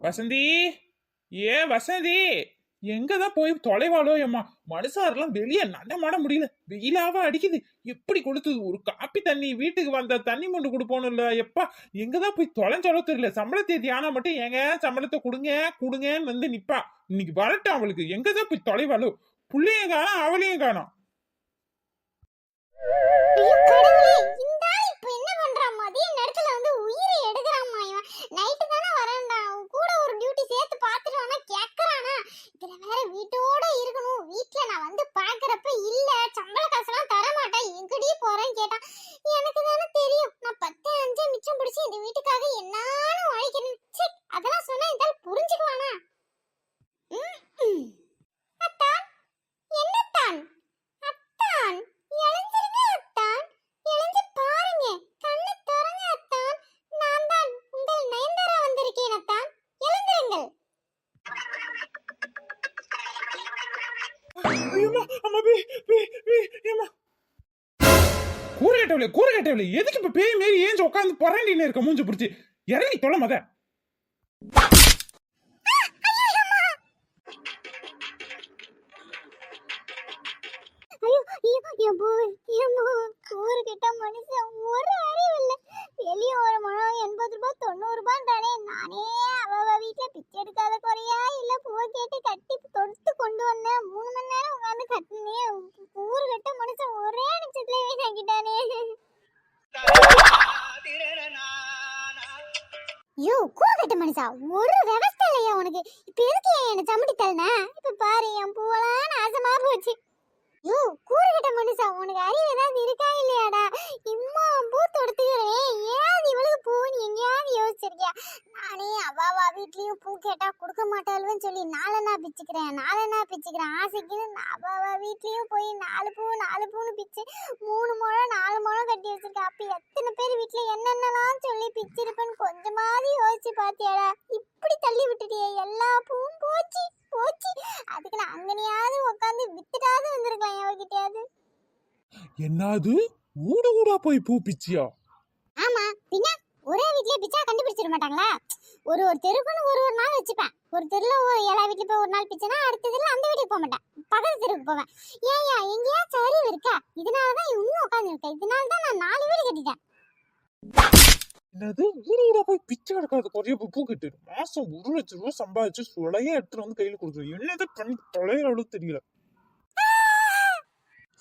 வசந்தி? ஏ வசந்தி! எங்கதான் போய் தொலைவாளோ எம்மா? மனுஷாரெல்லாம் வெளியே நடமாட முடியல. வெயிலாவா அடிக்குது. எப்படி கொடுத்தது ஒரு காப்பி தண்ணி வீட்டுக்கு வந்த தண்ணி மொண்டு கொடுப்போம் இல்ல எப்பா! எங்கதான் போய் தொலைஞ்சோலோ தெரியல. சம்பள தேதி ஆனா மட்டும் எங்க சம்பளத்தை கொடுங்க கொடுங்கன்னு வந்து நிப்பா. இன்னைக்கு வரட்டும் அவளுக்கு. எங்கதான் போய் தொலைவாளோ? புள்ளையும் காணோம் அவளையும் காணோம். இந்த ஆள் என்ன மதிய நேரத்துல வந்து உயிரை எடுக்கறாமா இவன் நைட்டு தானே வரேன்டா அவன் கூட ஒரு டியூட்டி சேர்த்து பார்த்துட்டு வேணா கேக்குறானா இதுல வேற வீட்டோட இருக்கணும் வீட்ல நான் வந்து பாக்குறப்ப இல்ல சம்பள காசுலாம் தர மாட்டேன் எங்கடி போறேன்னு கேட்டான் எனக்கு தானே தெரியும் நான் பத்து அஞ்சு மிச்சம் பிடிச்சி இந்த வீட்டுக்காக என்னாலும் உழைக்கணும். கூரை கட்டவில்லை கூரை கட்டவில்லை எதுக்கு இப்ப பேய் மாரி ஏஞ்சு உட்காந்து புரண்டின்னு இருக்க மூஞ்சி பிடிச்சி? இறங்கி தொலை மத. ஐயோ ஐயோ கூறு கெட்ட மனுஷன் ஒரு அறிவு இல்லை. வெளிய ஒரு மழம் எண்பது ரூபாய் தொண்ணூறு ரூபாய் தானே நானே அவ அவ பிச்சை எடுக்காத குறையா இல்லை பூ கேட்டு கட்டி தொடுத்து கொண்டு வந்தேன். மூணு மணி நேரம் உட்காந்து கட்டினேன். கூறு ஐயோ கூறுகட்ட மனுஷா. ஒரு விவஸ்தை இல்லையா உனக்கு? இப்ப எதுக்கு ஏன் என்ன சமட்டி தள்ளன? இப்ப பாரு என் பூவெல்லாம் நாசமா போச்சு. ஐயோ கூறுகட்ட மனுஷா உனக்கு அறிவு ஏதாவது இருக்கா இல்லையாடா? இம்மா பூ தொடுத்துக்கிறேன். ஏன் பிச்சிருக்கியா நானே அவாவா வீட்லேயும் பூ கேட்டால் கொடுக்க மாட்டாளுன்னு சொல்லி நாலனா பிச்சுக்கிறேன் நாலனா பிச்சுக்கிறேன். ஆசைக்குன்னு நான் அவாவா வீட்லேயும் போய் நாலு பூ நாலு பூன்னு பிச்சு மூணு முழம் நாலு முழம் கட்டி வச்சிருக்கேன். அப்போ எத்தனை பேர் வீட்டில் என்னென்னலாம் சொல்லி பிச்சிருப்பேன்னு கொஞ்சமாவது யோசிச்சு பார்த்தியாடா இப்படி தள்ளி விட்டுட்டியே எல்லா பூவும் போச்சு போச்சு. அதுக்கு நான் அங்கனையாவது உட்காந்து வித்துட்டாவது வந்திருக்கலாம் எவகிட்டயாவது என்னது? ஊடு ஊடா போய் பூ பிச்சியா? வீட்லயே பிச்சா கண்டுபிடிச்சிட மாட்டாங்களா? ஒரு ஒரு தெருக்குன்னு ஒரு ஒரு நாள் வச்சுப்பேன். ஒரு தெருல ஒரு எல்லா வீட்லயும் போய் ஒரு நாள் பிச்சைனா அடுத்த தெருல அந்த வீட்டுக்கு போக மாட்டேன். பக்கத்து தெருவுக்கு போவேன். ஏயா எங்கேயா அறிவு இருக்கா. இதனாலதான் இன்னும் உட்காந்து இருக்கேன் இதனால தான் நான் நாலு வீடு கட்டிட்டேன். என்னது? ஊடு போய் பிச்சை கிடக்காது குறைய பூ பூ மாசம் ஒரு லட்சம் ரூபாய் சம்பாதிச்சு சுளையே எடுத்துட்டு வந்து கையில கொடுத்துரு. என்னது பண்ணி தொலைகிறோட தெரியல.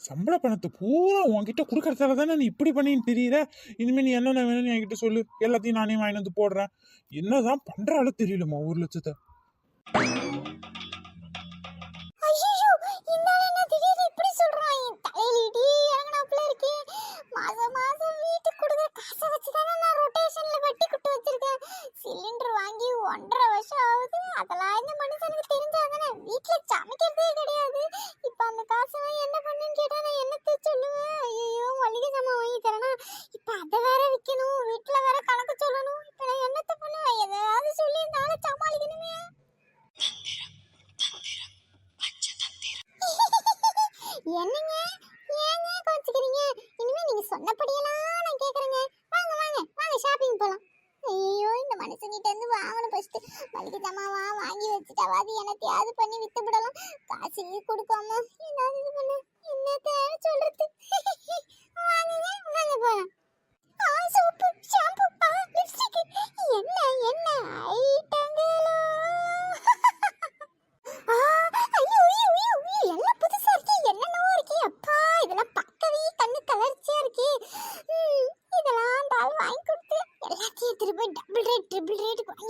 சம்பள பணத்தை பூரா உன்கிட்ட கொடுக்கறதால தானே நீ இப்படி பண்ணின்னு தெரியல இனிமேல் நீ என்னென்ன வேணும்னு என்கிட்ட சொல்லு. எல்லாத்தையும் நானே வாங்கிட்டு வந்து போடுறேன். என்னதான் பண்றாளோ தெரியலம்மா ஒரு லட்சத்தை? இப்படி சிலிண்டர் வாங்கி ஒன்றரை வருஷம் ஆகுது. அதெல்லாம் இந்த தெரிஞ்சாதானே வீட்டுல சமைக்கிறதே கிடையாது இப்ப அந்த காசெல்லாம் என்ன பண்ணுன்னு கேட்டா நான் என்னத்த சொல்லுவேன் ஐயோ மளிகை சாமான் வாங்கி தரேனா இப்ப அதை வேற விக்கணும் வீட்டுல வேற கணக்கு சொல்லணும் இப்ப நான் என்னத்த பண்ணுவேன் எதையாவது சொல்லி இந்த ஆளை சமாளிக்கணுமே என்னங்க ஏங்க கோச்சுக்கிறீங்க இனிமே நீங்க சொன்னபடியெல்லாம் நான் கேக்குறேங்க வாங்க வாங்க வாங்க ஷாப்பிங் போலாம் ஐயோ இந்த மனுஷங்கிட்ட இருந்து வாங்கணும் ஃபர்ஸ்ட் மளிகை ஜாமாவா வாங்கி வச்சுட்டாவாது என்னத்தையாவது பண்ணி வித்து விடலாம். காசு கொடுக்காம ஏதாவது இது பண்ண. என்னத்த சொல்றது? வாங்குங்க வாங்க போலாம். ஆ சோப்பு ஷாம்பு ஆ லிப்ஸ்டிக் என்ன என்ன ஐட்டங்களோ? ஆ, ஐயோ, ஐயோ, ஐயோ, எல்லாம் புதுசா இருக்கே, என்னென்னவோ இருக்கே, அப்பா, இதெல்லாம் பார்க்கவே கண்ணு கவர்ச்சியா இருக்கே. இதெல்லாம் அந்த ஆள் வாங்கி கொடுத்து, எல்லாத்தையும் எடுத்துட்டு டபுள் ரேட் rate, triple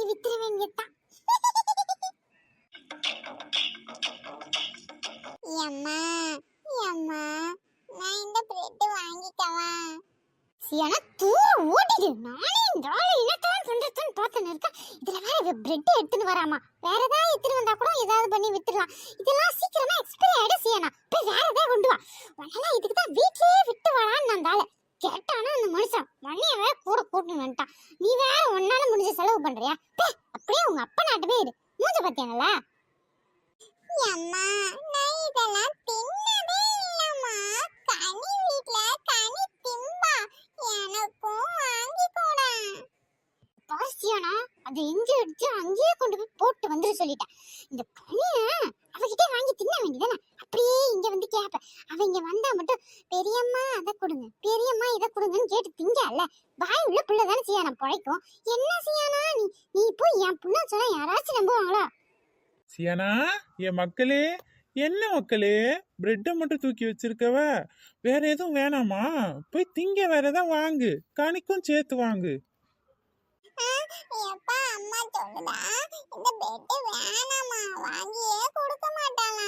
சியானா, தூரம் ஓடிடு. நானே இந்த ஆளு என்னத்தான் பண்றதுன்னு பார்த்துன்னு இருக்கேன். இதுல வேற இவ பிரெட் எடுத்துன்னு வராமா வேற ஏதாவது எடுத்துட்டு வந்தா கூட ஏதாவது பண்ணி வித்துடலாம் இதெல்லாம் சீக்கிரமா எக்ஸ்பைரி ஆயிடும் செய்யணும் போய் வேற ஏதாவது கொண்டு வா உடனே இதுக்கு தான் வீட்லயே விட்டு வரான்னு அந்த ஆளு கேட்டானா அந்த மனுஷன் மண்ணிய வேற கூட கூட்டணும் வந்துட்டான் நீ வேற உன்னால முடிஞ்ச செலவு பண்றியா பே அப்படியே உங்க அப்பா நாட்டு போயிரு மூஞ்ச பாத்தியாங்கல்ல அம்மா நான் இதெல்லாம் தின்னதே இல்லம்மா கனி வீட்ல கனி திம்பா எனக்கும் வாங்கி கூட பாசியானா அதை இங்கே எடுத்து அங்கேயே கொண்டு போய் போட்டு வந்துட சொல்லிட்டேன். இந்த பணிய அவகிட்டே வாங்கி தின்ன வேண்டியதானே அப்படியே இங்க வந்து கேப்ப அவன் இங்க வந்தா மட்டும் பெரியம்மா அதை கொடுங்க. பெரியம்மா இதை கொடுங்கன்னு கேட்டு திங்கல்ல வாய் உள்ள பிள்ளை தானே சியானா பழைக்கும். என்ன சியானா நீ? நீ போய் என் புள்ள சொன்னா யாராச்சும் நம்புவாங்களா? சியானா என் மக்களே என்ன மக்களே? பிரெட்டை மட்டும் தூக்கி வச்சிருக்கவ. வேற எதுவும் வேணாமா? போய் திங்க வேற ஏதாவது வாங்கு. கணிக்கும் சேர்த்து வாங்கு. எப்பா அம்மா சொல்லுதா இந்த பெட் வேணாமா வாங்கியே கொடுக்க மாட்டானா?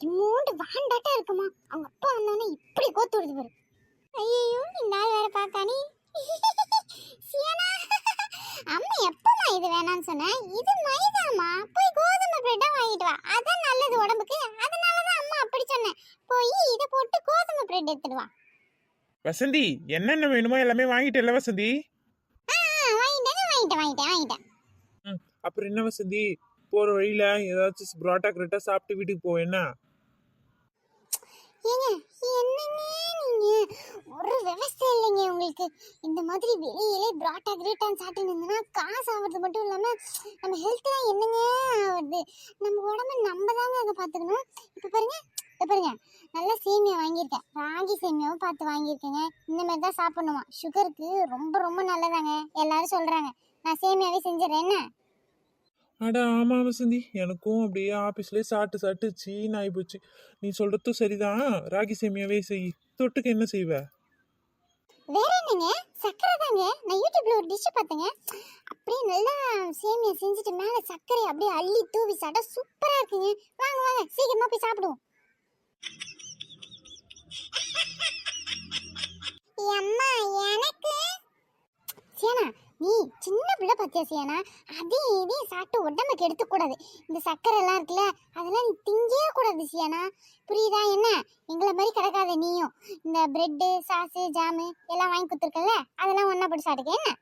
மூண்டு வாண்டாட்டா இருக்குமா? அவங்க அப்பா வந்தோடனே இப்படி கோத்து விடுது பாரு. ஐயோ இந்த ஆள் வேற பார்க்கானி. சியானா அம்மா எப்பமா இது வேணாம்னு சொன்னேன் இது மைதாமா போய் கோதுமை பிரெட்டா வாங்கிட்டு வா. அதான் நல்லது உடம்புக்கு. அதனால தான் அம்மா அப்படி சொன்னேன் போய் இதை போட்டு கோதுமை பிரெட் எடுத்துட்டு வா. வசந்தி என்னென்ன வேணுமோ எல்லாமே வாங்கிட்டல வசந்தி? ஆ வாங்கிட்டேன் வாங்கிட்டேன். ம், அப்புறம் என்ன வசந்தி? போற வழியில ஏதாச்சும் புரோட்டா கிரட்டா சாப்பிட்டு வீட்டுக்கு போ என்ன? ஏங்க என்னங்க நீங்க? ஒரு விவசாய இல்லைங்க உங்களுக்கு. இந்த மாதிரி வெளியிலே பிராட்டா கிரேட்டான்னு சாப்பிட்டு இருந்ததுன்னா காசு ஆகுறது மட்டும் இல்லாம நம்ம ஹெல்த் தான் என்னங்க ஆகுது நம்ம உடம்ப நம்ம தாங்க அதை பார்த்துக்கணும். இப்போ பாருங்க இப்போ பாருங்க. நல்ல சேமியா வாங்கியிருக்கேன். ராகி சேமியாவும் பார்த்து வாங்கியிருக்கேங்க. இந்த மாதிரி தான் சாப்பிடணுமா? சுகருக்கு ரொம்ப ரொம்ப நல்லதாங்க. எல்லாரும் சொல்றாங்க. நான் சேமியாவே செஞ்சிடறேன் என்ன? அட ஆமா வசந்தி எனக்கும் அப்படியே ஆபீஸ்லயே சாப்பிட்டு சாப்பிட்டு சீன் ஆகி போச்சு. நீ சொல்றதும் சரிதான். ராகி சேமியாவே செய். தொட்டுக்கு என்ன செய்வ? வேற என்னங்க? சக்கரை தாங்க. நான் யூடியூப்ல ஒரு டிஷ் பார்த்தேங்க. அப்படியே நல்லா சேமியா செஞ்சுட்டு மேல சர்க்கரை அப்படியே அள்ளி தூவி சாப்பிட்டா சூப்பரா இருக்குங்க. வாங்க வாங்க. சீக்கிரமா போய் சாப்பிடுவோம் அம்மா எனக்கு சியானா நீ சின்ன அதையும் இதையும் சாப்பிட்டு உடம்புக்கு எடுத்துக்கூடாது. இந்த சர்க்கரை எல்லாம் இருக்குல்ல அதெல்லாம் நீ திங்கவே கூடாது சியானா. புரியுதா என்ன? எங்களை மாதிரி கிடக்காத நீயும். இந்த பிரெட்டு சாஸு ஜாமு எல்லாம் வாங்கி கொடுத்துருக்கல அதெல்லாம் ஒன்றா போட்டு சாப்பிட்டுக்க என்ன?